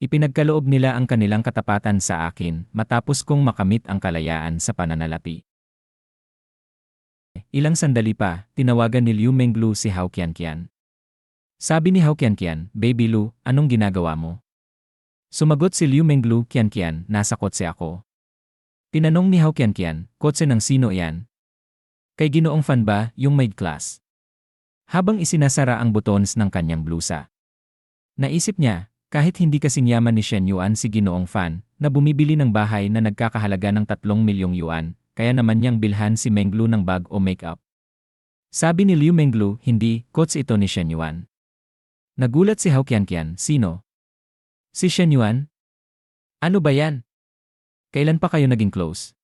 Ipinagkaloob nila ang kanilang katapatan sa akin matapos kong makamit ang kalayaan sa pananalapi. Ilang sandali pa, tinawagan ni Liu Menglu si Hao Qianqian. Sabi ni Hao Qianqian, Baby Lu, anong ginagawa mo? Sumagot si Liu Menglu, Qianqian, nasa kotse ako. Tinanong ni Hao Qianqian, kotse ng sino yan? Kay ginoong fan ba, yung maid class? Habang isinasara ang buttons ng kanyang blusa. Naisip niya, kahit hindi kasing yaman ni Shen Yuan si ginoong fan, na bumibili ng bahay na nagkakahalaga ng 3 milyong yuan, kaya naman niyang bilhan si Menglu ng bag o makeup. Sabi ni Liu Menglu, hindi, coach ito ni Shen Yuan. Nagulat si Hao Qianqian, sino? Si Shen Yuan? Ano ba yan? Kailan pa kayo naging close?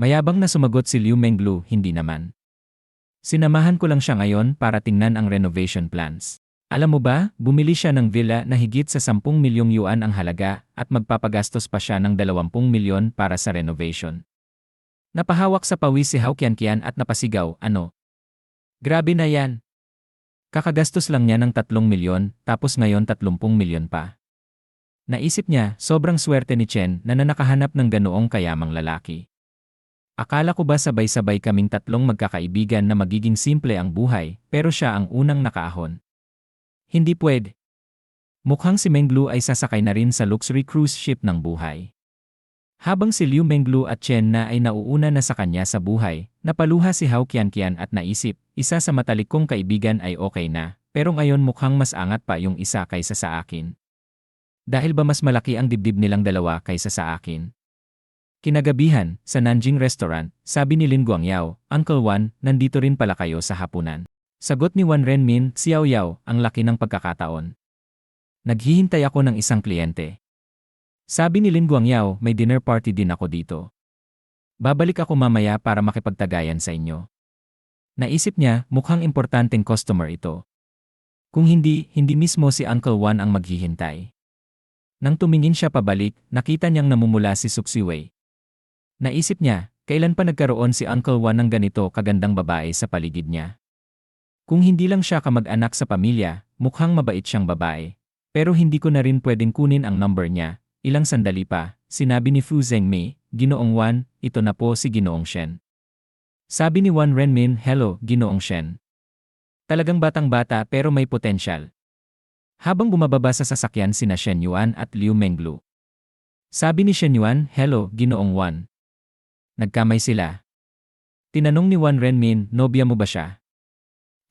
Mayabang na sumagot si Liu Menglu, hindi naman. Sinamahan ko lang siya ngayon para tingnan ang renovation plans. Alam mo ba, bumili siya ng villa na higit sa 10 milyong yuan ang halaga at magpapagastos pa siya ng 20 milyon para sa renovation. Napahawak sa pawis si Hao Qianqian at napasigaw, ano? Grabe na yan. Kakagastos lang niya ng 3 milyon, tapos ngayon 30 milyon pa. Naisip niya, sobrang swerte ni Chen na nanakahanap ng ganoong kayamang lalaki. Akala ko ba sabay-sabay kaming tatlong magkakaibigan na magiging simple ang buhay, pero siya ang unang nakaahon. Hindi pwede. Mukhang si Menglu ay sasakay na rin sa luxury cruise ship ng buhay. Habang si Liu Menglu at Chen na ay nauuna na sa kanya sa buhay, napaluha si Hao Qianqian at naisip, isa sa matalik kong kaibigan ay okay na, pero ngayon mukhang mas angat pa yung isa kaysa sa akin. Dahil ba mas malaki ang dibdib nilang dalawa kaysa sa akin? Kinagabihan, sa Nanjing Restaurant, sabi ni Lin Guangyao, Uncle Wan, nandito rin pala kayo sa hapunan. Sagot ni Wan Renmin, Xiao Yao, ang laki ng pagkakataon. Naghihintay ako ng isang kliyente. Sabi ni Lin Guangyao, may dinner party din ako dito. Babalik ako mamaya para makipagtagayan sa inyo. Naisip niya, mukhang importanteng customer ito. Kung hindi, hindi mismo si Uncle Wan ang maghihintay. Nang tumingin siya pabalik, nakita niyang namumula si Suksiwei. Naisip niya, kailan pa nagkaroon si Uncle Wan ng ganito kagandang babae sa paligid niya. Kung hindi lang siya kamag-anak sa pamilya, mukhang mabait siyang babae. Pero hindi ko na rin pwedeng kunin ang number niya. Ilang sandali pa, sinabi ni Fu Zhengmei, Ginoong Wan, ito na po si Ginoong Shen. Sabi ni Wan Renmin, Hello, Ginoong Shen. Talagang batang-bata pero may potensyal. Habang bumababa sa sasakyan sina Shen Yuan at Liu Menglu. Sabi ni Shen Yuan, Hello, Ginoong Wan. Nagkamay sila. Tinanong ni Wan Renmin, nobya mo ba siya?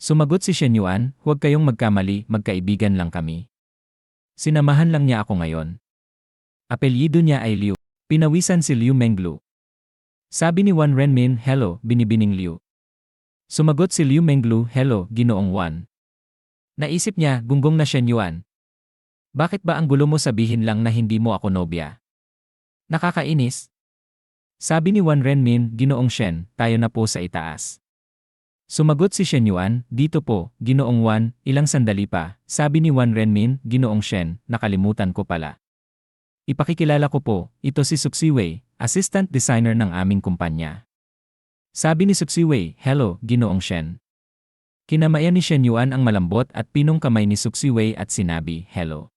Sumagot si Shen Yuan, huwag kayong magkamali, magkaibigan lang kami. Sinamahan lang niya ako ngayon. Apelyido niya ay Liu. Pinawisan si Liu Menglu. Sabi ni Wan Renmin, hello, binibining Liu. Sumagot si Liu Menglu, hello, ginoong Wan. Naisip niya, gunggong na Shen Yuan. Bakit ba ang gulo mo sabihin lang na hindi mo ako nobya? Nakakainis. Sabi ni Wan Renmin, ginoong Shen, tayo na po sa itaas. Sumagot si Shen Yuan, dito po, Ginoong Wan, ilang sandali pa, sabi ni Wan Renmin, Ginoong Shen, nakalimutan ko pala. Ipakikilala ko po, ito si Suksiwei, assistant designer ng aming kumpanya. Sabi ni Suksiwei, hello, Ginoong Shen. Kinamayan ni Shen Yuan ang malambot at pinong kamay ni Suksiwei at sinabi, hello.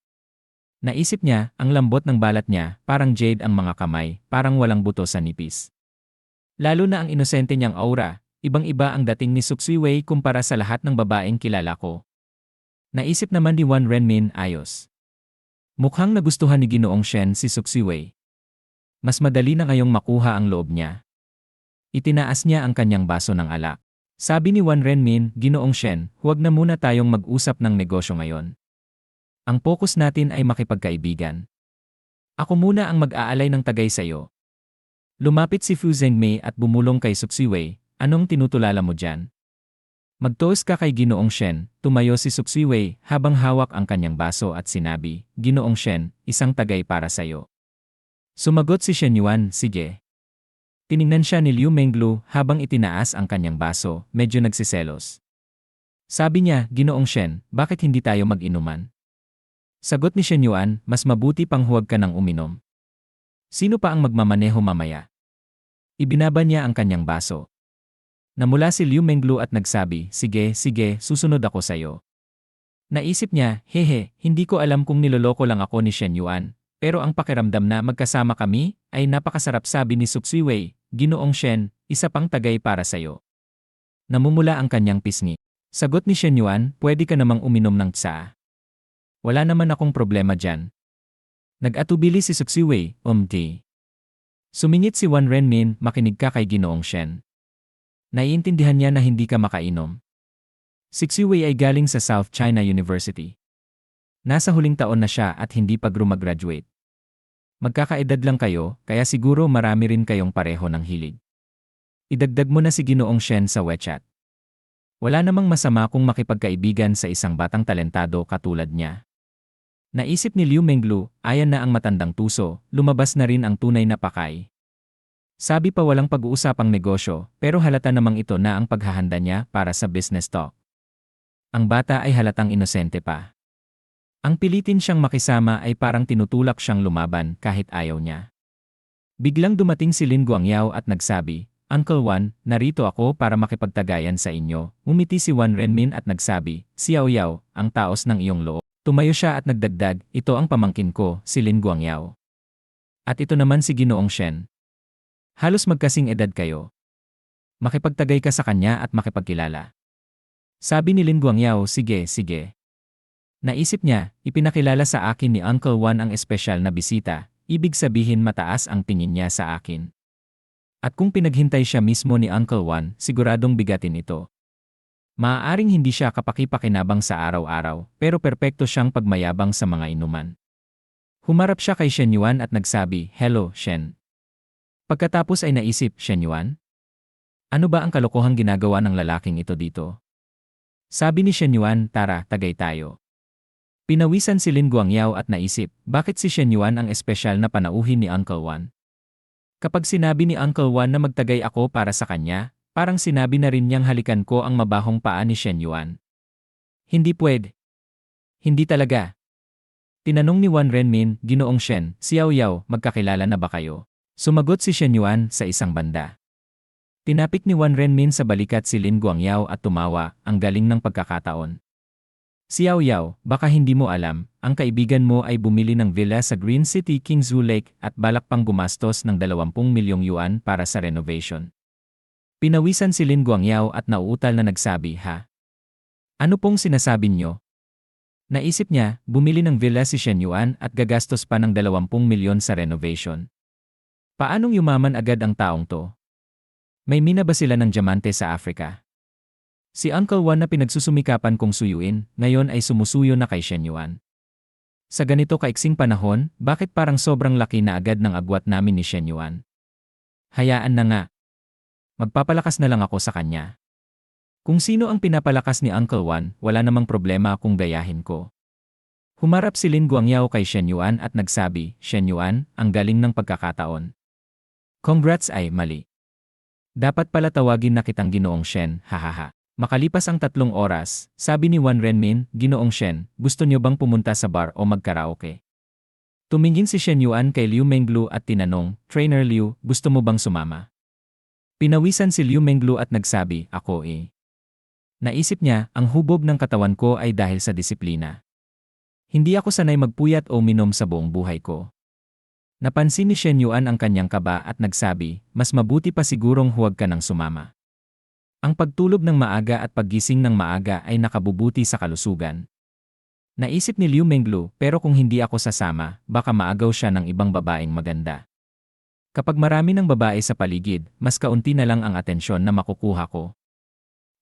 Naisip niya, ang lambot ng balat niya, parang jade ang mga kamay, parang walang buto sa nipis. Lalo na ang inosente niyang aura, ibang-iba ang dating ni Suksiwei kumpara sa lahat ng babaeng kilala ko. Naisip naman ni Wan Renmin ayos. Mukhang nagustuhan ni Ginoong Shen si Suksiwei. Mas madali na ngayong makuha ang loob niya. Itinaas niya ang kanyang baso ng alak. Sabi ni Wan Renmin, Ginoong Shen, huwag na muna tayong mag-usap ng negosyo ngayon. Ang focus natin ay makipagkaibigan. Ako muna ang mag-aalay ng tagay sa iyo. Lumapit si Fu Zhengmei at bumulong kay Suksiwei, Anong tinutulala mo dyan? Magtoos ka kay Ginoong Shen, tumayo si Suksiwei habang hawak ang kanyang baso at sinabi, Ginoong Shen, isang tagay para sa'yo. Sumagot si Shen Yuan, sige. Tiningnan siya ni Liu Menglu habang itinaas ang kanyang baso, medyo nagsiselos. Sabi niya, Ginoong Shen, bakit hindi tayo mag-inuman? Sagot ni Shen Yuan, mas mabuti pang huwag ka nang uminom. Sino pa ang magmamaneho mamaya? Ibinaba niya ang kanyang baso. Namula si Liu Menglu at nagsabi, sige, sige, susunod ako sa'yo. Naisip niya, hehe, hindi ko alam kung niloloko lang ako ni Shen Yuan, pero ang pakiramdam na magkasama kami ay napakasarap sabi ni Suksiwei, Ginoong Shen, isa pang tagay para sayo. Namumula ang kanyang pisngi. Sagot ni Shen Yuan, pwede ka namang uminom ng tsa. Wala naman akong problema dyan. Nag-atubili si Suksiwei, umti. Sumingit si Wan Renmin, makinig ka kay Ginoong Shen. Naiintindihan niya na hindi ka makainom. Sixiwei ay galing sa South China University. Nasa huling taon na siya at hindi pa grumagraduate. Magkakaedad lang kayo, kaya siguro marami rin kayong pareho ng hilig. Idagdag mo na si Ginoong Shen sa WeChat. Wala namang masama kung makipagkaibigan sa isang batang talentado katulad niya. Naisip ni Liu Menglu, ayan na ang matandang tuso, lumabas na rin ang tunay na pakay. Sabi pa walang pag-uusapang negosyo, pero halata namang ito na ang paghahanda niya para sa business talk. Ang bata ay halatang inosente pa. Ang pilitin siyang makisama ay parang tinutulak siyang lumaban kahit ayaw niya. Biglang dumating si Lin Guangyao at nagsabi, Uncle Wan, narito ako para makipagtagayan sa inyo. Umiti si Wan Renmin at nagsabi, Xiao Yao, ang taos ng iyong loob. Tumayo siya at nagdagdag, ito ang pamangkin ko, si Lin Guangyao. At ito naman si Ginoong Shen. Halos magkasing edad kayo. Makipagtagay ka sa kanya at makipagkilala. Sabi ni Lin Guangyao, sige, sige. Naisip niya, ipinakilala sa akin ni Uncle Wan ang espesyal na bisita, ibig sabihin mataas ang tingin niya sa akin. At kung pinaghintay siya mismo ni Uncle Wan, siguradong bigatin ito. Maaaring hindi siya kapakipakinabang sa araw-araw, pero perpekto siyang pagmayabang sa mga inuman. Humarap siya kay Shen Yuan at nagsabi, Hello, Shen. Pagkatapos ay naisip, Shen Yuan? Ano ba ang kalokohang ginagawa ng lalaking ito dito? Sabi ni Shen Yuan, tara, tagay tayo. Pinawisan si Lin Guangyao at naisip, bakit si Shen Yuan ang espesyal na panauhin ni Uncle Wan? Kapag sinabi ni Uncle Wan na magtagay ako para sa kanya, parang sinabi na rin niyang halikan ko ang mabahong paa ni Shen Yuan. Hindi pwede. Hindi talaga. Tinanong ni Wan Renmin, Ginoong Shen, Xiao Yao, magkakilala na ba kayo? Sumagot si Shen Yuan sa isang banda. Tinapik ni Wan Renmin sa balikat si Lin Guangyao at tumawa, ang galing ng pagkakataon. Xiao Yao, baka hindi mo alam, ang kaibigan mo ay bumili ng villa sa Green City Kingzhou Lake at balak pang gumastos ng 20 milyong yuan para sa renovation. Pinawisan si Lin Guangyao at nauutal na nagsabi, ha? Ano pong sinasabi niyo? Naisip niya, bumili ng villa si Shen Yuan at gagastos pa ng 20 milyon sa renovation. Paanong yumaman agad ang taong to? May mina ba sila ng diamante sa Africa? Si Uncle Juan na pinagsusumikapan kong suyuin, ngayon ay sumusuyo na kay Shen Yuan. Sa ganito kaiksing panahon, bakit parang sobrang laki na agad ng agwat namin ni Shen Yuan? Hayaan na nga. Magpapalakas na lang ako sa kanya. Kung sino ang pinapalakas ni Uncle Juan, wala namang problema kung gayahin ko. Humarap si Lin Guangyao kay Shen Yuan at nagsabi, Shen Yuan, ang galing ng pagkakataon. Congrats ay mali. Dapat pala tawagin na kitang Ginoong Shen, hahaha. Makalipas ang tatlong oras, sabi ni Wan Renmin, Ginoong Shen, gusto niyo bang pumunta sa bar o magkaraoke? Tumingin si Shen Yuan kay Liu Menglu at tinanong, Trainer Liu, gusto mo bang sumama? Pinawisan si Liu Menglu at nagsabi, ako eh. Naisip niya, ang hubog ng katawan ko ay dahil sa disiplina. Hindi ako sanay magpuyat o minom sa buong buhay ko. Napansin ni Shen Yuan ang kanyang kaba at nagsabi, mas mabuti pa sigurong huwag ka nang sumama. Ang pagtulog ng maaga at paggising ng maaga ay nakabubuti sa kalusugan. Naisip ni Liu Menglu, pero kung hindi ako sasama, baka maagaw siya ng ibang babaeng maganda. Kapag marami ng babae sa paligid, mas kaunti na lang ang atensyon na makukuha ko.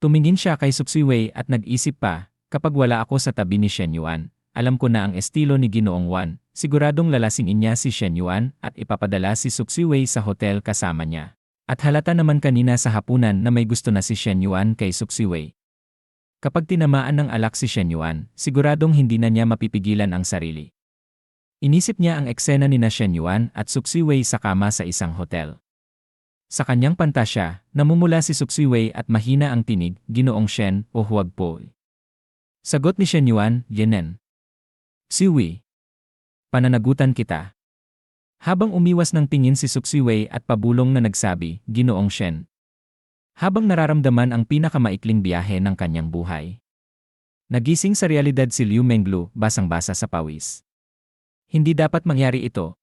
Tumingin siya kay Suksiwei at nag-isip pa, kapag wala ako sa tabi ni Shen Yuan, alam ko na ang estilo ni Ginoong Wan, Siguradong lalasingin niya si Shen Yuan at ipapadala si Suksiwei sa hotel kasama niya. At halata naman kanina sa hapunan na may gusto na si Shen Yuan kay Suksiwei. Kapag tinamaan ng alak si Shen Yuan, siguradong hindi na niya mapipigilan ang sarili. Inisip niya ang eksena ni na Shen Yuan at Suksiwei sa kama sa isang hotel. Sa kanyang pantasya, namumula si Suksiwei at mahina ang tinig, ginoong Shen o huwag po. Sagot ni Shen Yuan, Yenen. Siwi, pananagutan kita. Habang umiwas ng tingin si Suksiwei at pabulong na nagsabi, Ginoong Shen. Habang nararamdaman ang pinakamaikling biyahe ng kanyang buhay. Nagising sa realidad si Liu Menglu, basang-basa sa pawis. Hindi dapat mangyari ito.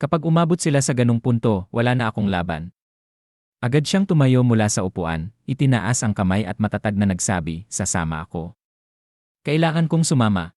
Kapag umabot sila sa ganung punto, wala na akong laban. Agad siyang tumayo mula sa upuan, itinaas ang kamay at matatag na nagsabi, sasama ako. Kailangan kong sumama.